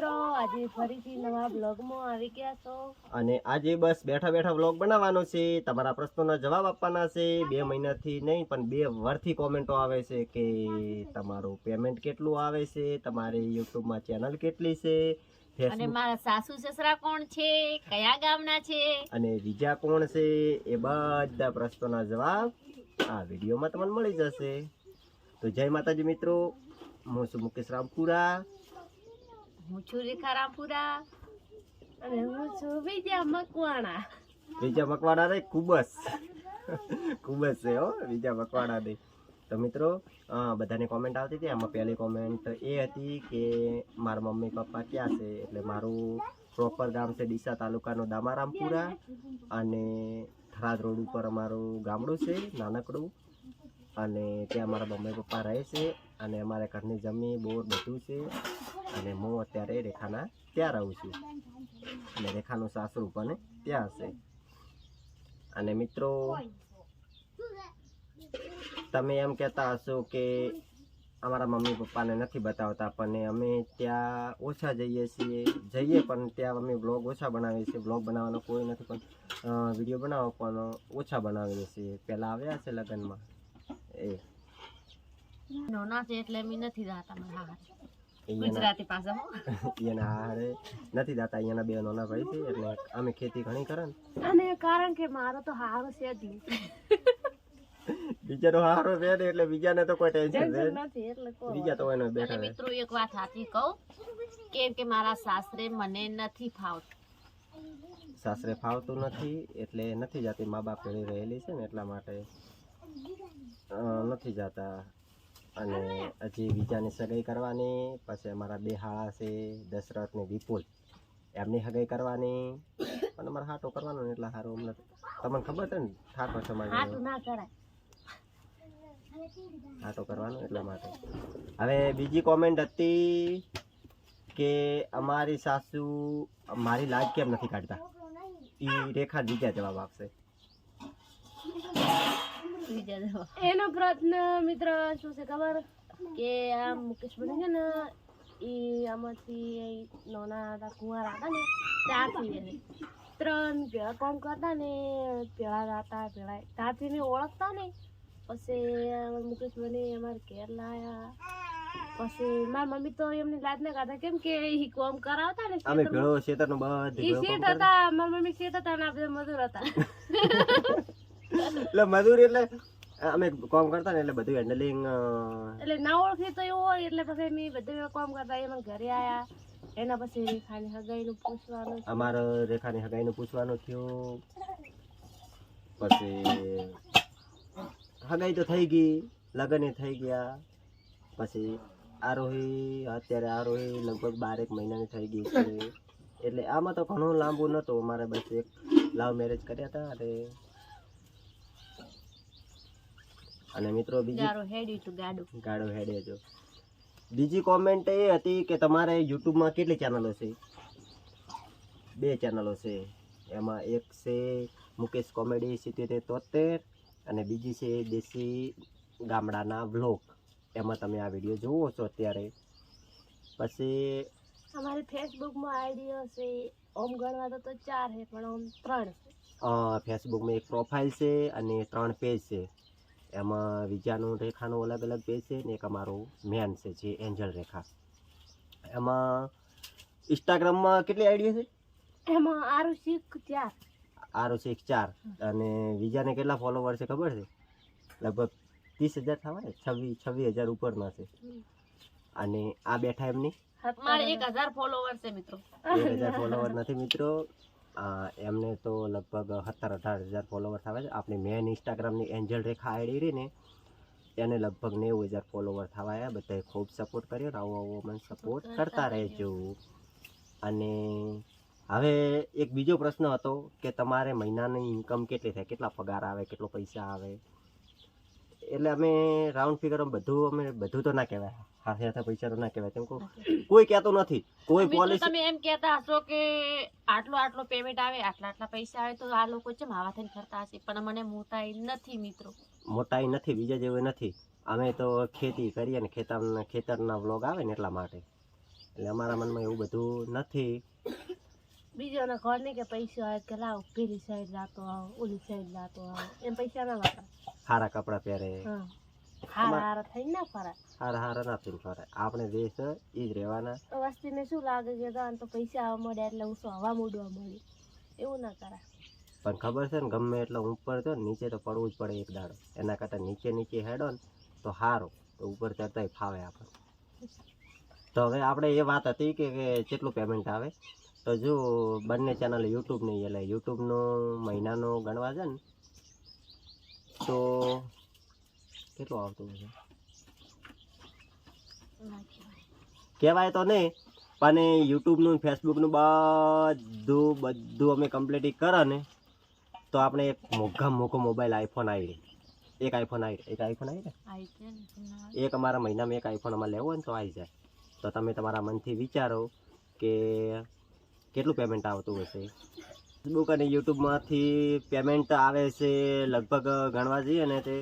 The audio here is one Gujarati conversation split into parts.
મિત્રો આજે ફરીથી નવા બ્લોગમાં આવી ગયા છો. અને આજે બસ બેઠા બેઠા વ્લોગ બનાવવાનો છે. તમારા પ્રશ્નોના જવાબ આપવાના છે. બે મહિનાથી નહીં પણ બે વર્ષથી કોમેન્ટો આવે છે કે તમારું પેમેન્ટ કેટલું આવે છે તમારી યુટ્યુબમાં ચેનલ કેટલી છે અને મારા સાસુ સસરા કોણ છે કયા ગામના છે? અને બીજા કોણ છે એ બધા પ્રશ્નોના જવાબ આ વિડીયોમાં તમને મળી જશે. તો જય માતાજી મિત્રો હું છું મુકેશ રામપુરા. હું છું રેખા અને હું છું બીજા મકવાણા. બીજા મકવાડા નહીં, ખૂબ જ. ખૂબ જ છે હો બીજા મકવાડા નહીં. તો મિત્રો બધાની કોમેન્ટ આવતી હતી. એમાં પહેલી કોમેન્ટ એ હતી કે મારા મમ્મી પપ્પા ક્યાં છે? એટલે મારું પ્રોપર ગામ છે ડીસા તાલુકાનું દામારામપુરા અને થરાદ રોડ ઉપર અમારું ગામડું છે, નાનકડું. અને ત્યાં મારા મમ્મી પપ્પા રહે છે. અને અમારે ઘરની જમી બોર બધું છે. અને હું અત્યારે રેખાના ત્યાં રહું છું. અને રેખાનું સાસરું પણ ત્યાં છે. અને મિત્રો, તમે એમ કહેતા હશો કે અમારા મમ્મી પપ્પાને નથી બતાવતા, પણ અમે ત્યાં ઓછા જઈએ છીએ. જઈએ પણ ત્યાં અમે બ્લોગ ઓછા બનાવીએ છીએ. બ્લોગ બનાવવાનો કોઈ નથી, પણ વીડિયો બનાવવાનો ઓછા બનાવીએ છીએ. પહેલાં આવ્યા છે લગ્નમાં. એ. નોના છે એટલે મી નથી જાતા મને હારે. ગુજરાતી પાસે હો. એના હારે નથી દાતા અહીંયાના બે નાના ભાઈ છે એટલે અમે ખેતી ઘણી કરે ને. અને કારણ કે મારો તો હારો છે જ. બીજાનો હારો છે ને એટલે બીજાને તો કોઈ ટેન્શન નથી એટલે કોઈ બીજા તો એનો બેઠા મિત્રો એક વાત સાચી કહું કેમ કે મારા સાસરે મને નથી ફાવતું. સાસરે ફાવતું નથી એટલે નથી જાતી મા બાપ ઘરે રહેલી છે ને એટલા માટે નથી જાતા. અને હજી બીજાની સગાઈ કરવાની પછી અમારા બે હાળા છે દશરથ ને વિપુલ. એમની સગાઈ કરવાની અને અમારે હાટો કરવાનો ને એટલે સારું અમને. તમને ખબર છે ને ઠાકોર છો સમાજ હાટો કરવાનો એટલા માટે. હવે બીજી કોમેન્ટ હતી કે અમારી સાસુ મારી લાજ કેમ નથી કાઢતા? એ રેખા બીજા જવાબ આપશે. એનો પ્રશ્ન મિત્ર શું છે ખબર? કે આ મુકેશ બની છે ને એ આમાંથી નાના હતા કુંવારા હતા ને ત્યારથી એને ત્રણ ભેળા કામ કરતા ને પેલા હતા પેલા તાથી ને ઓળખતા ને પછી અમારા મુકેશ બને અમારે ઘેર લાયા. પછી મારી મમ્મી તો એમની લાજ ના કાઢતા કેમ કે એ કોમ કરાવતા ને અમે ભેળો શેતર નો બધી ઈ કરે. હતા મારી મમ્મી શેત હતા ને આપણે મજૂર હતા. એટલે મજૂરી એટલે અમે કામ કરતા ને એટલે બધું હેન્ડલિંગ એટલે ના ઓળખી તો એવું હોય એટલે પછી મેં બધું કામ કરતા એમાં ઘરે આયા એના પછી રેખાની હગાઈનું પૂછવાનું. અમારે રેખાની હગાઈનું પૂછવાનું થયું. પછી હગાઈ તો થઈ ગઈ લગ્ન થઈ ગયા. પછી આરોહી અત્યારે આરોહી લગભગ બારેક મહિનાની થઈ ગઈ છે. એટલે આમાં તો ઘણું લાંબુ નહોતું અમારે બસ એક લવ મેરેજ કર્યા હતા અને અને મિત્રો બીજી હેડ્યું જો બીજી કોમેન્ટ એ હતી કે તમારે યુટ્યુબમાં કેટલી ચેનલો છે બે ચેનલો છે એમાં એક છે મુકેશ કોમેડી સિત્તેર તોતેર અને બીજી છે દેશી ગામડાના વ્લોગ એમાં તમે આ વીડિયો જુઓ છો અત્યારે. પછી અમારી ફેસબુકમાં આઈડીઓ છે ઓમ ગણવા તો ચાર છે પણ ઓમ ત્રણ. છે ફેસબુકમાં એક પ્રોફાઇલ છે અને ત્રણ પેજ છે. એમાં વિજાનું રેખાનું અલગ અલગ પેજ છે ને એક અમારું મેન છે જે એન્જલ રેખા. એમાં ઇન્સ્ટાગ્રામમાં કેટલી આઈડી છે એમાં આરું શીખ ચાર. આરો છે એક ચાર. અને વિજાને કેટલા ફોલોવર છે ખબર છે? લગભગ ત્રીસ હજાર થવા ને છવ્વીસ છવ્વીસ હજાર ઉપરના છે. અને આ બેઠા એમની? મારે એક હજાર ફોલોવર છે મિત્રો. એક હજાર ફોલોવર નથી મિત્રો. એમને તો લગભગ સત્તર અઢાર હજાર ફોલોવર થવા છે. આપણી મેન ઇન્સ્ટાગ્રામની એન્જલ રેખા આઈડી રહીને એને લગભગ નેવું હજાર ફોલોવર થવા આવ્યા બધાએ ખૂબ સપોર્ટ કર્યો આવો આવો મને સપોર્ટ કરતા રહેજો. અને હવે એક બીજો પ્રશ્ન હતો કે તમારે મહિનાની ઇન્કમ કેટલી થાય? કેટલા પગાર આવે? કેટલો પૈસા આવે? એટલે અમે રાઉન્ડ ફિગર બધું અમે બધું તો ના કહેવાય. હાથે હાથે પૈસા તો ના કહેવાય. કેમ કે કોઈ કહેતો નથી. કોઈ પોલિસી તમે એમ કહેતા હશો કે આટલો આટલો પેમેન્ટ આવે આટલા આટલા પૈસા આવે તો આ લોકો છે આવા થઈને ફરતા હશે? પણ મને મોટાઈ નથી મિત્રો. મોટાઈ નથી બીજા જેવું નથી. અમે તો ખેતી કરીએ ને ખેતરના ખેતરના વ્લોગ આવે ને એટલા માટે. એટલે અમારા મનમાં એવું બધું નથી. બીજોના ઘર ને કે પૈસા આવે કે લાવ પેલી સાઈડ લાતો આવો ઓલી સાઈડ લાતો આવો. એમ પૈસા ના વાપરા સારા કપડા પહેરે. હારા હારા થઈ ના હારા સારા ના નથી ફરે. આપણે દેશ ઈ જ રહેવાના. વસ્તીને શું લાગે કે ગાન તો પૈસા આવવા મળે એટલે હું શું હવા મૂડવા મળી? એવું ના કરે પણ ખબર છે ને ગમે એટલે ઉપર તો નીચે તો પડવું જ પડે એક દાડો. એના કરતાં નીચે નીચે હેડો ને તો સારું તો ઉપર ચડતાય ફાવે આપણને. તો હવે આપણે એ વાત હતી કે કે કેટલું પેમેન્ટ આવે? તો જો બંને ચેનલ યુટ્યુબની એટલે યુટ્યુબનો મહિનાનો ગણવા છે ને તો કેટલું આવતું હશે? કહેવાય. તો નહીં પણ યુટ્યુબનું ફેસબુકનું બધું બધું અમે કમ્પ્લીટ કરે ને તો આપણે એક મોઘા મોઘો મોબાઈલ આઈફોન આવી રહે એક આઈફોન આવી એક આઈફોન આવી એક અમારા મહિનામાં એક આઈફોન અમારે લેવો હોય ને તો આવી જાય. તો તમે તમારા મનથી વિચારો કે કેટલું પેમેન્ટ આવતું હશે? ફેસબુક અને યુટ્યુબમાંથી પેમેન્ટ આવે છે લગભગ ગણવા જઈએ ને તે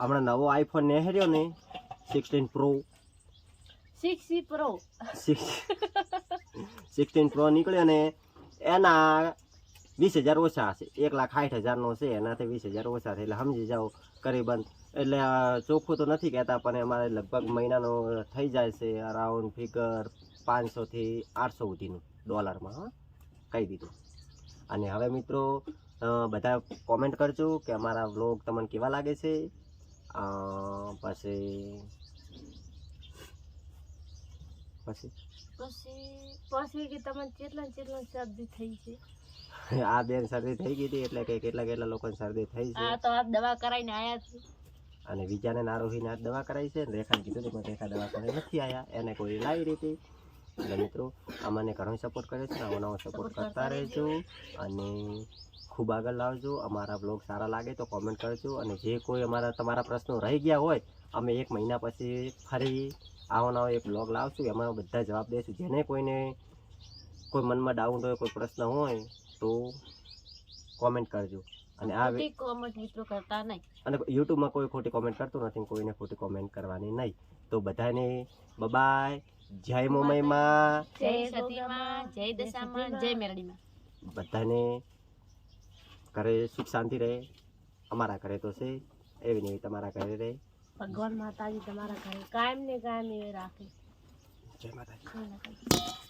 હમણાં નવો આઈફોન નેહર્યો ને sixteen pro sixty pro sixteen pro નીકળ્યો ને એના વીસ હજાર ઓછા હશે. એક લાખ સાઠ હજારનો છે એનાથી વીસ હજાર ઓછા છે એટલે સમજી જાઓ કરીબન. એટલે ચોખ્ખું તો નથી કહેતા પણ અમારે લગભગ મહિનાનો થઈ જાય છે અરાઉન્ડ ફિગર પાંચસોથી આઠસો સુધીનું ડોલરમાં હા કહી દીધું. અને હવે મિત્રો બધા કોમેન્ટ કરજો કે અમારા વ્લોગ તમને કેવા લાગે છે. પછી પછી? પછી કે તમને કેટલા કેટલા શરદી થઈ છે? આ બેન શરદી થઈ ગઈ હતી એટલે કે કેટલા કેટલા લોકોને શરદી થઈ છે. આ તો દવા કરાવીને આયા છે. અને બીજાને નારોહીને આ દવા કરાવી છે. ને રેખાને કીધું પણ રેખા દવા કરે નથી આવ્યા એને કોઈ લાવી રીતે એટલે મિત્રો અમને ઘણો સપોર્ટ કર્યો છે આવો નવો સપોર્ટ કરતા રહેજો અને ખૂબ આગળ લાવજો. અમારા બ્લોગ સારા લાગે તો કોમેન્ટ કરજો અને જે કોઈ અમારા તમારા પ્રશ્નો રહી ગયા હોય અમે એક મહિના પછી ફરી આવો નવો એક બ્લોગ લાવશું. એમાં બધા જવાબ દઈશું જેને કોઈને કોઈ મનમાં ડાઉટ હોય કોઈ પ્રશ્ન હોય તો કોમેન્ટ કરજો. અને આ કોમેન્ટ મિત્રો કરતા નહીં. અને યુટ્યુબમાં કોઈ ખોટી કોમેન્ટ કરતું નથી કોઈને ખોટી કોમેન્ટ કરવાની નહીં. તો બધાને બબાય જય મોમયમાં જય સતીમાં જય દશામાં જય મેરડીમાં. બધાને ઘરે સુખ શાંતિ રહે. અમારા ઘરે તો છે. એવી ને એવી તમારા ઘરે રહે. ભગવાન માતાજી તમારા ઘરે કાયમ ને કાયમ એ રાખે. જય માતાજી.